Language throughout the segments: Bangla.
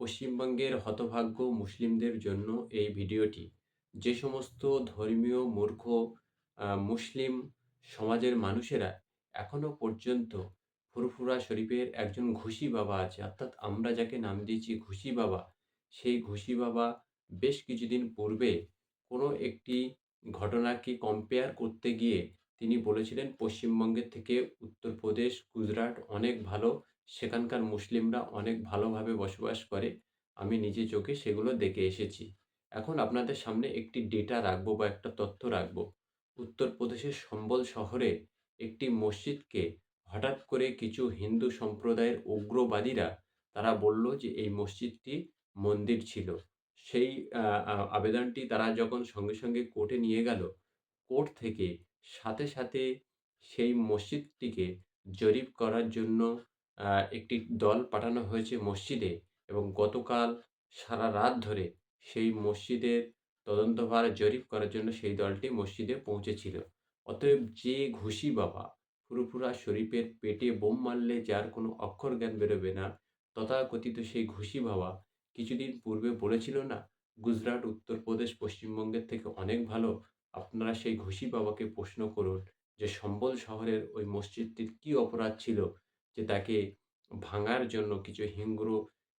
পশ্চিমবঙ্গের হতভাগ্য মুসলিমদের জন্য এই ভিডিওটি। যে সমস্ত ধর্মীয় মূর্খ মুসলিম সমাজের মানুষেরা এখনও পর্যন্ত ফুরফুরা শরীফের একজন ঘুষি বাবা আছে, অর্থাৎ আমরা যাকে নাম দিয়েছি ঘুষি বাবা, সেই ঘুষি বাবা বেশ কিছুদিন পূর্বে কোনো একটি ঘটনাকে কম্পেয়ার করতে গিয়ে তিনি বলেছিলেন, "পশ্চিমবঙ্গের থেকে উত্তরপ্রদেশ, গুজরাট অনেক ভালো। সেখানকার মুসলিমরা অনেক ভালোভাবে বসবাস করে। আমি নিজে চোখে সেগুলো দেখে এসেছি।" এখন আপনাদের সামনে একটি ডেটা রাখব বা একটা তথ্য রাখব। উত্তরপ্রদেশের সম্বল শহরে একটি মসজিদকে হঠাৎ করে কিছু হিন্দু সম্প্রদায়ের উগ্রবাদীরা তারা বলল যে এই মসজিদটি মন্দির ছিল। সেই আবেদনটি তারা যখন সঙ্গে, সঙ্গে কোর্টে নিয়ে গেল, কোর্ট থেকে সাথে, সাথে সেই মসজিদটিকে জরিপ করার জন্য একটি দল পাঠানো হয়েছে মসজিদে এবং গতকাল সারা রাত ধরে সেই মসজিদের তদন্তভার জরিপ করার জন্য সেই দলটি মসজিদে পৌঁছেছিল। অতএব যে ঘুষি বাবা ফুরফুরা শরীফের পেটে বোম মারলে যার কোনো অক্ষর জ্ঞান বেরোবে না, তথাকথিত সেই ঘুষি বাবা কিছুদিন পূর্বে বলেছিল না, গুজরাট, উত্তরপ্রদেশ পশ্চিমবঙ্গের থেকে অনেক ভালো। আপনারা সেই ঘুষি বাবাকে প্রশ্ন করুন যে সম্বল শহরের ওই মসজিদটির কী অপরাধ ছিল যে তাকে ভাঙার জন্য কিছু হিংগ্র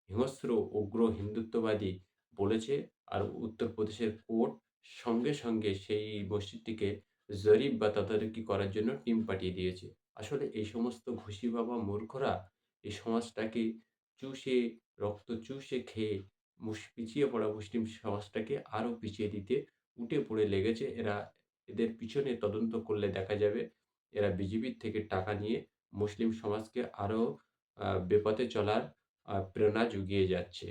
হিংস্র উগ্র হিন্দুত্ববাদী বলেছে আর উত্তরপ্রদেশের কোর্ট সঙ্গে, সঙ্গে সেই মসজিদটিকে জরিপ বা তদারকি করার জন্য টিম পাঠিয়ে দিয়েছে। আসলে এই সমস্ত ঘুষি বাবা মূর্খরা এই সমাজটাকে চুষে রক্ত চুষে খেয়ে মুস পিছিয়ে পড়া মুসলিম সমাজটাকে আরও পিছিয়ে দিতে উঠে পড়ে লেগেছে। এরা এদের পিছনে তদন্ত করলে দেখা যাবে এরা বিজেপির থেকে টাকা নিয়ে মুসলিম সমাজকে আরও বেপথে চলার প্রেরণা জুগিয়ে যাচ্ছে।